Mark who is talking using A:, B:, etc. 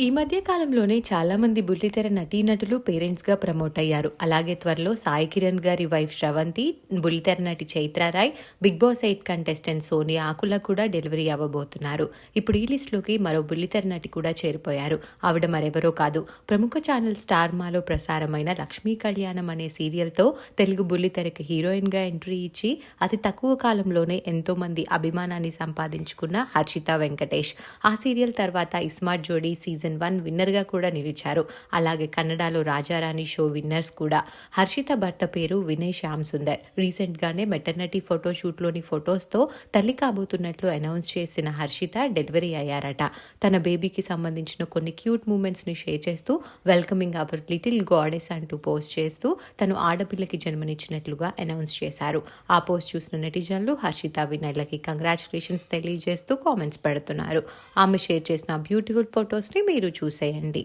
A: ఈ మధ్య కాలంలోనే చాలా మంది బుల్లితెర నటీనటులు పేరెంట్స్గా ప్రమోట్ అయ్యారు. అలాగే త్వరలో సాయి కిరణ్ గారి వైఫ్ శ్రవంతి బుల్లితెర నటి Chaitra Rai Bigg Boss eight contestant Sonia Akula కూడా డెలివరీ అవ్వబోతున్నారు. ఇప్పుడు ఈ లిస్ట్లోకి మరో బుల్లితెర నటి కూడా చేరిపోయారు. ఆవిడ మరెవరో కాదు. ప్రముఖ ఛానల్ స్టార్ మాలో ప్రసారమైన లక్ష్మీ కళ్యాణం అనే సీరియల్తో తెలుగు బుల్లితెరకి హీరోయిన్గా ఎంట్రీ ఇచ్చి అతి తక్కువ కాలంలోనే ఎంతో మంది అభిమానాన్ని సంపాదించుకున్న హర్షిత వెంకటేష్. ఆ సీరియల్ తర్వాత ఇస్మార్ట్ జోడీ సీజన్ సీజన్ వన్ విన్నర్గా కూడా నిలిచారు. అలాగే కన్నడలో రాజారాణి షో విన్నర్స్ కూడా. హర్షిత భర్త పేరు వినయ్ శ్యామ్ సుందర్. రీసెంట్గానే మెటర్నిటీ ఫోటోషూట్లోని ఫొటోస్తో తల్లి కాబోతున్నట్లు అనౌన్స్ చేసిన హర్షిత డెలివరీ అయ్యారట. తన బేబీకి సంబంధించిన కొన్ని క్యూట్ మూమెంట్స్ని షేర్ చేస్తూ వెల్కమింగ్ అవర్ లిటిల్ గాడెస్ అంటూ పోస్ట్ చేస్తూ తను ఆడపిల్లకి జన్మనిచ్చినట్లుగా అనౌన్స్ చేశారు. ఆ పోస్ట్ చూసిన నెటిజన్లు హర్షిత వినయ్లకి కంగ్రాచులేషన్స్ తెలియజేస్తూ కామెంట్స్ పెడుతున్నారు. ఆమె షేర్ చేసిన బ్యూటిఫుల్ ఫొటోస్ని మీరు చూసేయండి.